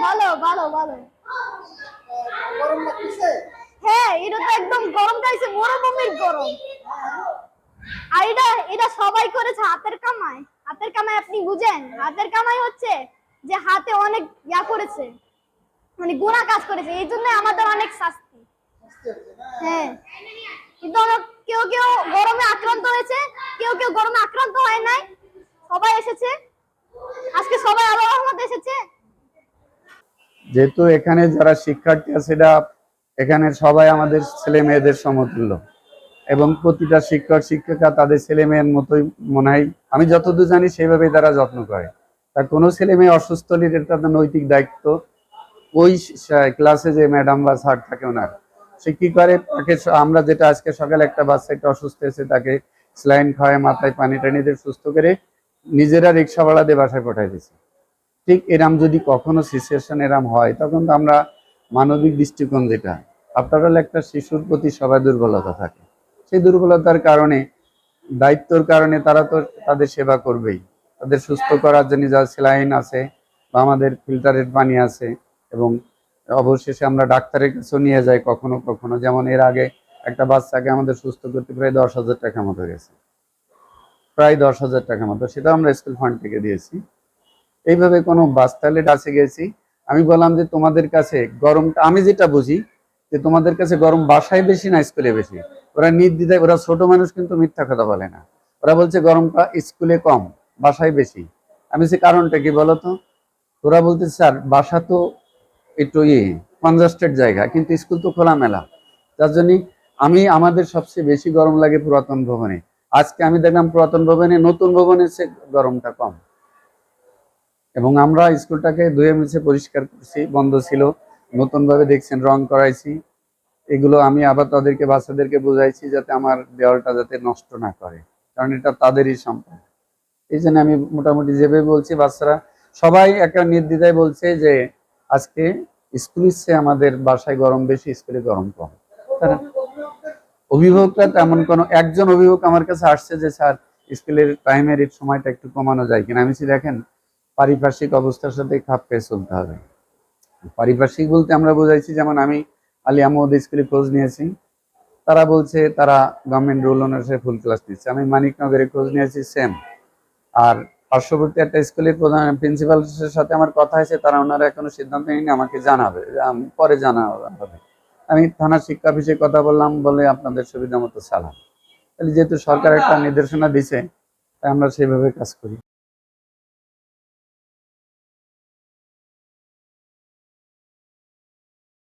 ভালো ভালো ভালো। গরম লাগতেছে হ্যাঁ এটা তো একদম গরম খাইছে, মরুভূমির গরম। আর এটা সবাই করেছে হাতের কামাই। হাতের কামাই আপনি বুঝেন? হাতের কামাই হচ্ছে যে হাতে অনেক ইয়া করেছে মানে গুণা কাজ করেছে। এই জন্য আমাদের অনেক শাস্তি। হ্যাঁ। কিন্তু কেউ কেউ গরমে আক্রান্ত হয়েছে, কেউ কেউ গরমে আক্রান্ত হয় নাই। সবাই এসেছে। আজকে সবাই আল্লাহ রহমত এসেছে। যেহেতু এখানে যারা শিক্ষার্থী আছে এটা এখানে সবাই আমাদের ছেলে মেয়েদের সমতুল্য। এবং প্রতিটা শিক্ষক, শিক্ষিকা তাদের ছেলে মেয়ের মতোই মনে হয়। আমি যতদূর জানি, সেইভাবেই তারা যত্ন করে। তা কোনো ছেলে মেয়ে অসুস্থ হলে তাদের নৈতিক দায়িত্ব। ওই ক্লাসে যে ম্যাডাম বা স্যার থাকে ওনার, সে কি করে? তাকে আমরা যেটা আজকে সকালে একটা বাচ্চা একটা অসুস্থ হয়েছে, তাকে স্লাইন খাওয়ায়, মাথায় পানি টানি দিয়ে সুস্থ করে নিজেরা রিক্সা দিয়ে বাসায় পাঠাই দিচ্ছে ঠিক এরাম যদি কখনো সিচুয়েশন এরাম হয়, তখন তো আমরা মানবিক দৃষ্টিকোণ যেটা আপনার হলে একটা শিশুর প্রতি সবাই দুর্বলতা থাকে। সেই দুর্বলতার কারণে, দায়িত্বর কারণে তারা তো তাদের সেবা করবেই। তাদের সুস্থ করার জন্য যা সেলাইন আছে বা আমাদের ফিল্টারের পানি আছে এবং অবশেষে আমরা ডাক্তারের কাছেও নিয়ে যাই কখনো কখনো। যেমন এর আগে একটা বাচ্চাকে আমাদের সুস্থ করতে প্রায় দশ হাজার টাকা মতো গেছে। প্রায় দশ হাজার টাকা মতো সেটা আমরা স্কুল ফান্ড থেকে দিয়েছি। এইভাবে কোনো বাস তাহলে কাছে গেছি। আমি বললাম যে তোমাদের কাছে গরমটা, আমি যেটা বুঝি যে তোমাদের কাছে গরম বাসায় বেশি না স্কুলে বেশি? ওরা নির্দ্বিধায়, ওরা ছোট মানুষ কিন্তু মিথ্যা কথা বলে না। ওরা বলছে গরমটা স্কুলে কম, বাসায় বেশি। আমি সে কারণটা কি বলতো? ওরা বলতে স্যার, বাসা তো একটু ইয়ে কনজাস্টেড জায়গা, কিন্তু স্কুল তো খোলামেলা। যার জন্য আমি, আমাদের সবচেয়ে বেশি গরম লাগে পুরাতন ভবনে। আজকে আমি দেখলাম পুরাতন ভবনে নতুন ভবনের চেয়ে গরমটা কম। এবং আমরা স্কুলটাকে ধুয়ে মুছে পরিষ্কার করছি, বন্ধ ছিল, নতুনভাবে দেখছেন, রং করাইছি। এগুলো আমি আবার তাদেরকে, বাচ্চাদেরকে বুঝাইছি যাতে আমার দেওয়ালটা যাতে নষ্ট না করে, কারণ এটা তাদেরই সম্পদ। এই জন্য আমি মোটামুটি যেভাবে বলছি, বাচ্চারা সবাই একটা নির্দ্বিধায় বলছে যে আজকে স্কুলের চেয়ে আমাদের বাসায় গরম বেশি, স্কুলে গরম কম। অভিভাবকরা তেমন কোনো, একজন অভিভাবক আমার কাছে আসছে যে, স্যার, স্কুলের টাইমের সময়টা একটু কমানো যায় কিনা? আমি দেখেন পারিপার্শ্বিক অবস্থার সাথে খাপ খেয়ে চলতে হবে। পারিপার্শ্বিক বলতে আমরা বোঝাইছি, যেমন আমি আলী আহমদ স্কুলে খোঁজ নিয়েছি। তারা বলছে তারা গভর্নমেন্ট রুল অনুসারে ফুল ক্লাস নিচ্ছে। আমি মানিকনগরে খোঁজ নিয়েছি সেম আর পার্শ্ববর্তী একটা স্কুলের প্রধান প্রিন্সিপালের সাথে আমার কথা হয়েছে, তারা ওনারা এখনও সিদ্ধান্ত নিয়ে আমাকে জানাবে পরে জানা হবে আমি থানা শিক্ষা অফিসে কথা বললাম, বলে আপনাদের সুবিধা মতো চালান তাহলে যেহেতু সরকার একটা নির্দেশনা দিছে, তাই আমরা সেইভাবে কাজ করি।